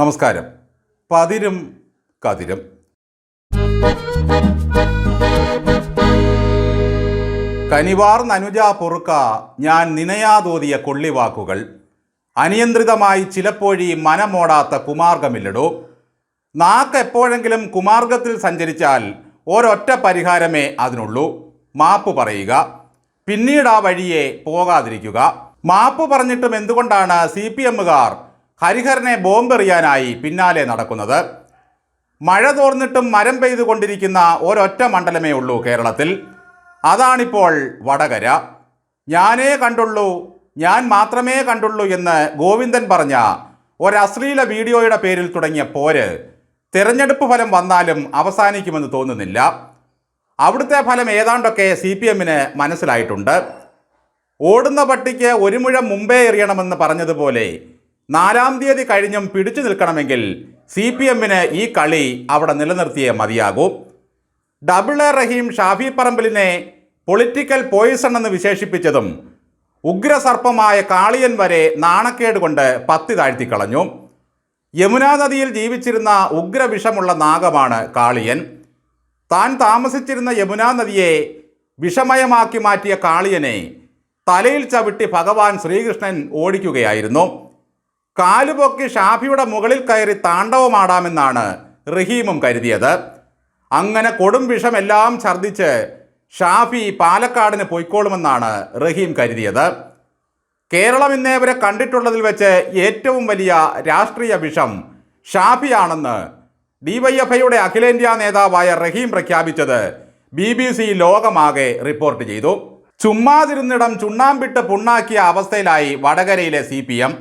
നമസ്കാരം. പതിരും കതിരും. കനിവാർ നനുജ പൊറുക്ക ഞാൻ നിനയാതോതിയ കൊള്ളിവാക്കുകൾ. അനിയന്ത്രിതമായി ചിലപ്പോഴീ മനമോടാത്ത കുമാർഗമില്ലടോ. നാക്ക് എപ്പോഴെങ്കിലും കുമാർഗത്തിൽ സഞ്ചരിച്ചാൽ ഒരൊറ്റ പരിഹാരമേ അതിനുള്ളൂ. മാപ്പ് പറയുക. പിന്നീട് ആ വഴിയെ പോകാതിരിക്കുക. മാപ്പ് പറഞ്ഞിട്ടും എന്തുകൊണ്ടാണ് സി പി എമ്മുകാർ ഹരിഹരനെ ബോംബെറിയാനായി പിന്നാലെ നടക്കുന്നത്. മഴ തോർന്നിട്ടും മരം പെയ്തുകൊണ്ടിരിക്കുന്ന ഒരൊറ്റ മണ്ഡലമേ ഉള്ളൂ കേരളത്തിൽ. അതാണിപ്പോൾ വടകര. ഞാനേ കണ്ടുള്ളൂ ഞാൻ മാത്രമേ കണ്ടുള്ളൂ എന്ന് ഗോവിന്ദൻ പറഞ്ഞ ഒരശ്ലീല വീഡിയോയുടെ പേരിൽ തുടങ്ങിയ പോര് തിരഞ്ഞെടുപ്പ് ഫലം വന്നാലും അവസാനിക്കുമെന്ന് തോന്നുന്നില്ല. അവിടുത്തെ ഫലം ഏതാണ്ടൊക്കെ സി പി എമ്മിന് മനസ്സിലായിട്ടുണ്ട്. ഓടുന്ന പട്ടിക്ക് ഒരു മുഴം മുമ്പേ എറിയണമെന്ന് പറഞ്ഞതുപോലെ നാലാം തീയതി കഴിഞ്ഞും പിടിച്ചു നിൽക്കണമെങ്കിൽ സി പി എമ്മിന് ഈ കളി അവിടെ നിലനിർത്തിയേ മതിയാകൂ. ഡബിൾ എ റഹീം ഷാഫി പറമ്പിലിനെ പൊളിറ്റിക്കൽ പോയിസൺ എന്ന് വിശേഷിപ്പിച്ചതും ഉഗ്രസർപ്പമായ കാളിയൻ വരെ നാണക്കേട് കൊണ്ട് പത്തി താഴ്ത്തിക്കളഞ്ഞു യമുനാ നദിയിൽ ജീവിച്ചിരുന്ന ഉഗ്രവിഷമുള്ള നാഗമാണ് കാളിയൻ. താൻ താമസിച്ചിരുന്ന യമുനാ നദിയെ വിഷമയമാക്കി മാറ്റിയ കാളിയനെ തലയിൽ ചവിട്ടി ഭഗവാൻ ശ്രീകൃഷ്ണൻ ഓടിക്കുകയായിരുന്നു. കാലുപൊക്കി ഷാഫിയുടെ മുകളിൽ കയറി താണ്ഡവമാടാമെന്നാണ് റഹീമും കരുതിയത്. അങ്ങനെ കൊടും വിഷമെല്ലാം ഛർദ്ദിച്ച് ഷാഫി പാലക്കാടിന് പോയിക്കോളുമെന്നാണ് റഹീം കരുതിയത്. കേരളം ഇന്നേവരെ കണ്ടിട്ടുള്ളതിൽ വെച്ച് ഏറ്റവും വലിയ രാഷ്ട്രീയ വിഷം ഷാഫിയാണെന്ന് ഡിവൈഎഫ്ഐയുടെ അഖിലേന്ത്യാ നേതാവായ റഹീം പ്രഖ്യാപിച്ചത് ബി ബി സി ലോകമാകെ റിപ്പോർട്ട് ചെയ്തു. ചുമ്മാതിരുന്നിടം ചുണ്ണാമ്പിട്ട് പുണ്ണാക്കിയ അവസ്ഥയിലായി വടകരയിലെ സി പി എം.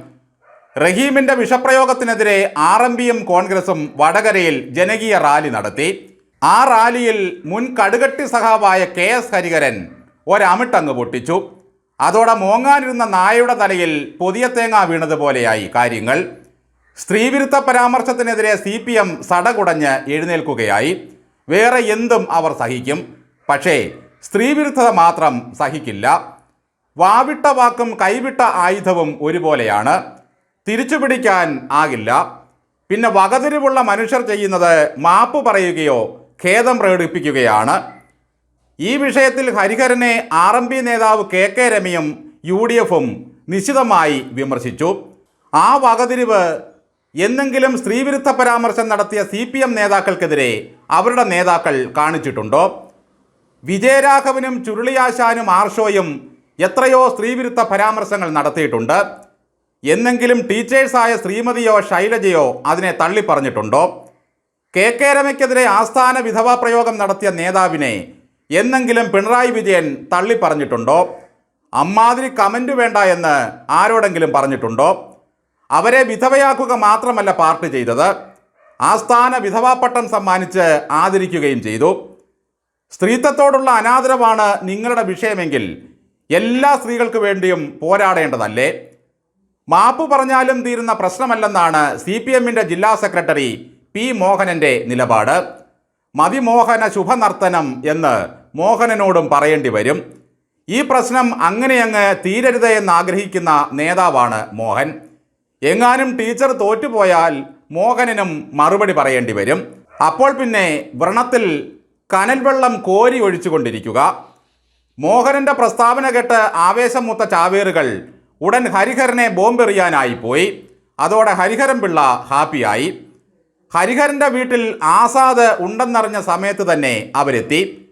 റഹീമിന്റെ വിഷപ്രയോഗത്തിനെതിരെ ആർ എം പിയും കോൺഗ്രസും വടകരയിൽ ജനകീയ റാലി നടത്തി. ആ റാലിയിൽ മുൻ കടുകട്ടി സഖാവായ കെ എസ് ഹരിഹരൻ ഒരമിട്ടങ്ങ് പൊട്ടിച്ചു. അതോടെ മോങ്ങാനിരുന്ന നായയുടെ തലയിൽ പുതിയ തേങ്ങ വീണതുപോലെയായി കാര്യങ്ങൾ. സ്ത്രീവിരുദ്ധ പരാമർശത്തിനെതിരെ സി പി എം സടകുടഞ്ഞ് എഴുന്നേൽക്കുകയായി. വേറെ എന്തും അവർ സഹിക്കും. പക്ഷേ സ്ത്രീവിരുദ്ധത മാത്രം സഹിക്കില്ല. വാവിട്ട വാക്കും കൈവിട്ട ആയുധവും ഒരുപോലെയാണ്. തിരിച്ചുപിടിക്കാൻ ആകില്ല. പിന്നെ വകതിരിവുള്ള മനുഷ്യർ ചെയ്യുന്നത് മാപ്പ് പറയുകയോ ഖേദം പ്രകടിപ്പിക്കുകയാണ്. ഈ വിഷയത്തിൽ ഹരിഹരനെ ആർ എം പി നേതാവ് കെ കെ രമയും യു ഡി എഫും നിശിതമായി വിമർശിച്ചു. ആ വകതിരിവ് എന്നെങ്കിലും സ്ത്രീവിരുദ്ധ പരാമർശം നടത്തിയ സി പി എം നേതാക്കൾക്കെതിരെ അവരുടെ നേതാക്കൾ കാണിച്ചിട്ടുണ്ടോ? വിജയരാഘവനും ചുരുളിയാശാനും ആർഷോയും എത്രയോ സ്ത്രീവിരുദ്ധ പരാമർശങ്ങൾ നടത്തിയിട്ടുണ്ട്. എന്നെങ്കിലും ടീച്ചേഴ്സായ ശ്രീമതിയോ ശൈലജയോ അതിനെ തള്ളിപ്പറഞ്ഞിട്ടുണ്ടോ? കെ കെ രമയ്ക്കെതിരെ ആസ്ഥാന വിധവാ പ്രയോഗം നടത്തിയ നേതാവിനെ എന്നെങ്കിലും പിണറായി വിജയൻ തള്ളിപ്പറഞ്ഞിട്ടുണ്ടോ? അമ്മാതിരി കമന്റ് വേണ്ട എന്ന് ആരോടെങ്കിലും പറഞ്ഞിട്ടുണ്ടോ? അവരെ വിധവയാക്കുക മാത്രമല്ല പാർട്ടി ചെയ്തത്. ആസ്ഥാന വിധവാപ്പട്ടം സമ്മാനിച്ച് ആദരിക്കുകയും ചെയ്തു. സ്ത്രീത്വത്തോടുള്ള അനാദരവാണ് നിങ്ങളുടെ വിഷയമെങ്കിൽ എല്ലാ സ്ത്രീകൾക്ക് വേണ്ടിയും പോരാടേണ്ടതല്ലേ? മാപ്പ് പറഞ്ഞാലും തീരുന്ന പ്രശ്നമല്ലെന്നാണ് സി പി എമ്മിന്റെ ജില്ലാ സെക്രട്ടറി പി മോഹനന്റെ നിലപാട്. മതിമോഹന ശുഭനർത്തനം എന്ന് മോഹനനോടും പറയേണ്ടി വരും. ഈ പ്രശ്നം അങ്ങനെയങ്ങ് തീരരുത് എന്ന് ആഗ്രഹിക്കുന്ന നേതാവാണ് മോഹൻ. എങ്ങാനും ടീച്ചർ തോറ്റുപോയാൽ മോഹനനും മറുപടി പറയേണ്ടി വരും. അപ്പോൾ പിന്നെ വ്രണത്തിൽ കനൽവെള്ളം കോരി ഒഴിച്ചുകൊണ്ടിരിക്കുക. മോഹനന്റെ പ്രസ്താവന കേട്ട് ആവേശം മൂത്ത ചാവേറുകൾ ഉടൻ ഹരിഹരനെ ബോംബെറിയാനായി പോയി. അതോടെ ഹരിഹരൻ പിള്ള ഹാപ്പിയായി. ഹരിഹരന്റെ വീട്ടിൽ ആസാദ് ഉണ്ടെന്നറിഞ്ഞ സമയത്ത് തന്നെ അവരെത്തി.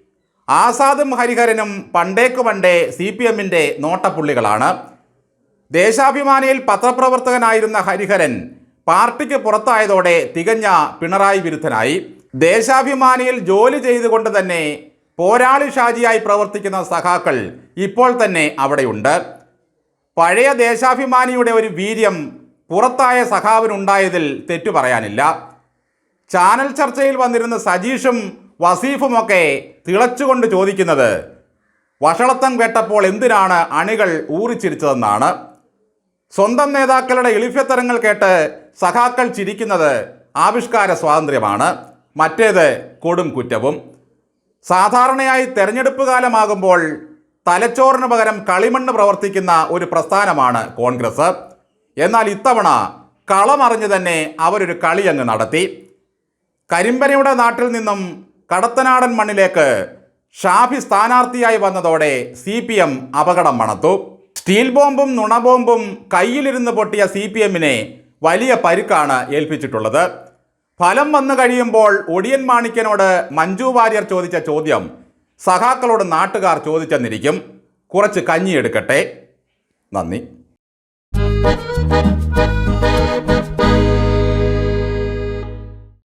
ആസാദും ഹരിഹരനും പണ്ടേക്ക് പണ്ടേ സി പി എമ്മിന്റെ നോട്ടപ്പുള്ളികളാണ്. ദേശാഭിമാനിയിൽ പത്രപ്രവർത്തകനായിരുന്ന ഹരിഹരൻ പാർട്ടിക്ക് പുറത്തായതോടെ തികഞ്ഞ പിണറായി വിരുദ്ധനായി. ദേശാഭിമാനിയിൽ ജോലി ചെയ്തുകൊണ്ട് തന്നെ പോരാളി ഷാജിയായി പ്രവർത്തിക്കുന്ന സഖാക്കൾ ഇപ്പോൾ തന്നെ അവിടെയുണ്ട്. പഴയ ദേശാഭിമാനിയുടെ ഒരു വീര്യം പുറത്തായ സഖാവിനുണ്ടായതിൽ തെറ്റു പറയാനില്ല. ചാനൽ ചർച്ചയിൽ വന്നിരുന്ന സജീഷും വസീഫുമൊക്കെ തിളച്ചുകൊണ്ട് ചോദിക്കുന്നത് വഷളത്തം കേട്ടപ്പോൾ എന്തിനാണ് അണികൾ ഊറിച്ചിരിച്ചതെന്നാണ്? സ്വന്തം നേതാക്കളുടെ എളിഫ്യത്തരങ്ങൾ കേട്ട് സഖാക്കൾ ചിരിക്കുന്നത് ആവിഷ്കാര സ്വാതന്ത്ര്യമാണ്. മറ്റേത് കൊടും കുറ്റവും. സാധാരണയായി തെരഞ്ഞെടുപ്പ് കാലമാകുമ്പോൾ തലച്ചോറിന് പകരം കളിമണ്ണ് പ്രവർത്തിക്കുന്ന ഒരു പ്രസ്ഥാനമാണ് കോൺഗ്രസ്. എന്നാൽ ഇത്തവണ കളമറിഞ്ഞ് തന്നെ അവരൊരു കളി അങ്ങ് നടത്തി. കരിമ്പനയുടെ നാട്ടിൽ നിന്നും കടത്തനാടൻ മണ്ണിലേക്ക് ഷാഫി സ്ഥാനാർത്ഥിയായി വന്നതോടെ സി പി എം അപകടം മണത്തു. സ്റ്റീൽ ബോംബും നുണബോംബും കയ്യിലിരുന്ന് പൊട്ടിയ സി പി എമ്മിനെ വലിയ പരുക്കാണ് ഏൽപ്പിച്ചിട്ടുള്ളത്. ഫലം വന്നു കഴിയുമ്പോൾ ഒടിയൻ മാണിക്കനോട് മഞ്ജു വാര്യർ ചോദിച്ച ചോദ്യം സഖാക്കളോട് നാട്ടുകാർ ചോദിച്ചെന്നിരിക്കും. കുറച്ച് കഞ്ഞി എടുക്കട്ടെ നന്ദി.